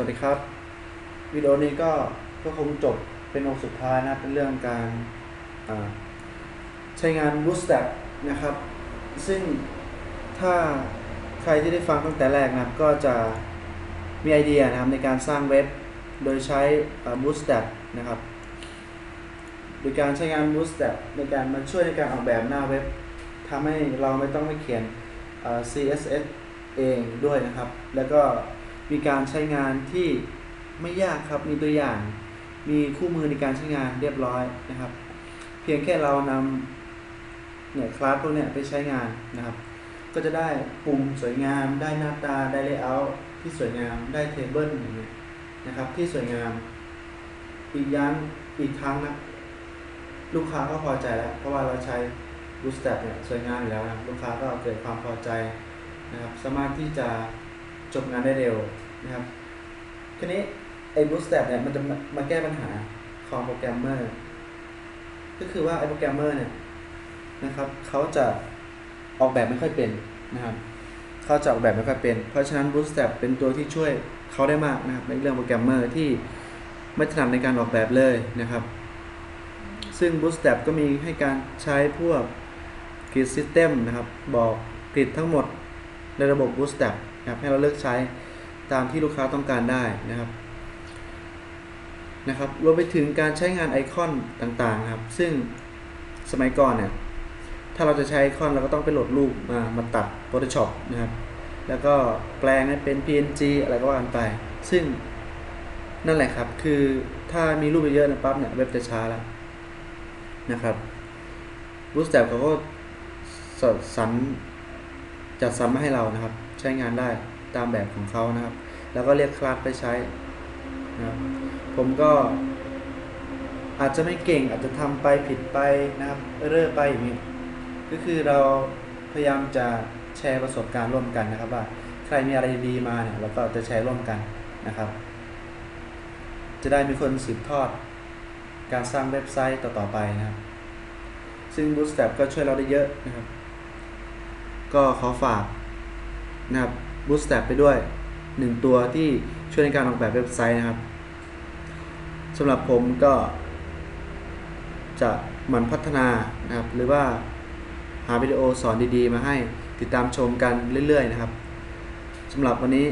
วัสดีครับ วิดีโอนี้ก็ก็คงจบเป็นองค์สุดท้ายนะเป็นเรื่องการใช้งาน Bootstrap นะครับ ซึ่งถ้าใครที่ได้ฟังตั้งแต่แรกนะก็จะมีไอเดียนะครับในการสร้างเว็บโดยใช้ Bootstrap นะครับ โดยการใช้งาน Bootstrap ในการมาช่วยในการออกแบบหน้าเว็บทำให้เราไม่ต้องไปเขียน CSS เองด้วยนะครับ แล้วก็ มีการใช้งานที่ไม่ยากครับ มีตัวอย่าง มีคู่มือในการใช้งานเรียบร้อยนะครับ เพียงแค่เรานำเนี่ยคลาสพวกเนี้ยไปใช้งานนะครับ ก็จะได้ปุ่มสวยงาม ได้หน้าตา ได้เลเยอร์ที่สวยงาม ได้เทเบิลอย่างเงี้ยนะครับ ที่สวยงาม อีกยันอีกครั้งนะลูกค้าก็พอใจแล้ว เพราะว่าเราใช้ Bootstrap เนี่ยสวยงามอยู่แล้วนะ ลูกค้าก็เกิดความพอใจนะครับ สามารถที่จะ จบงานได้เร็วนะครับทีนี้ไอ้ Bootstrap เนี่ยมันจะมามาแก้ปัญหาของโปรแกรมเมอร์ก็คือว่าไอ้โปรแกรมเมอร์เนี่ยนะครับเขาจะออกแบบไม่ค่อยเป็นนะครับเขาจะออกแบบไม่ค่อยเป็น เพราะฉะนั้น Bootstrap เป็นตัวที่ช่วยเขาได้มากนะครับในเรื่องโปรแกรมเมอร์ที่ไม่ถนัดในการออกแบบเลยนะครับ ซึ่ง Bootstrap ก็มีให้การใช้พวกกริด System นะครับ บอกกริดทั้งหมด ในระบบ Bootstrap นะครับให้เราเลือกใช้ตามที่ลูกค้าต้องการได้นะครับนะครับรวมไปถึงการใช้งานไอคอนต่างๆครับ ซึ่งสมัยก่อนเนี่ยถ้าเราจะใช้ไอคอนเราก็ต้องไปโหลดรูปมามาตัด Photoshop นะครับ แล้วก็แปลงให้เป็น PNG อะไรก็ว่ากันไป ซึ่งนั่นแหละครับ คือถ้ามีรูปเยอะๆนะปั๊บเนี่ยเว็บจะช้าแล้วนะครับ Bootstrap เขาก็สสรร จัดสรรมาให้เรานะครับ ใช้งานได้ตามแบบของเขานะครับ แล้วก็เรียกคลาสไปใช้นะผมก็อาจจะไม่เก่งอาจจะทำไปผิดไปนะครับเรื่อไปอย่างนี้ก็คือเราพยายามจะแชร์ประสบการณ์ร่วมกันนะครับ ว่าใครมีอะไรดีมาเนี่ยเราก็จะแชร์ร่วมกันนะครับ จะได้มีคนสืบทอด การสร้างเว็บไซต์ต่อๆไปนะครับ ซึ่ง Bootstrap ก็ช่วยเราได้เยอะนะครับ ก็ขอฝากนะครับ Bootstrap ไปด้วยหนึ่งตัวที่ช่วยในการออกแบบเว็บไซต์นะครับสำหรับผมก็จะหมั่นพัฒนานะครับ หรือว่าหาวิดีโอสอนดีๆ มาให้ติดตามชมกันเรื่อย ๆ นะครับสำหรับวันนี้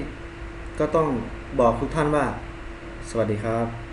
ก็ต้องบอกทุกท่านว่า สวัสดีครับ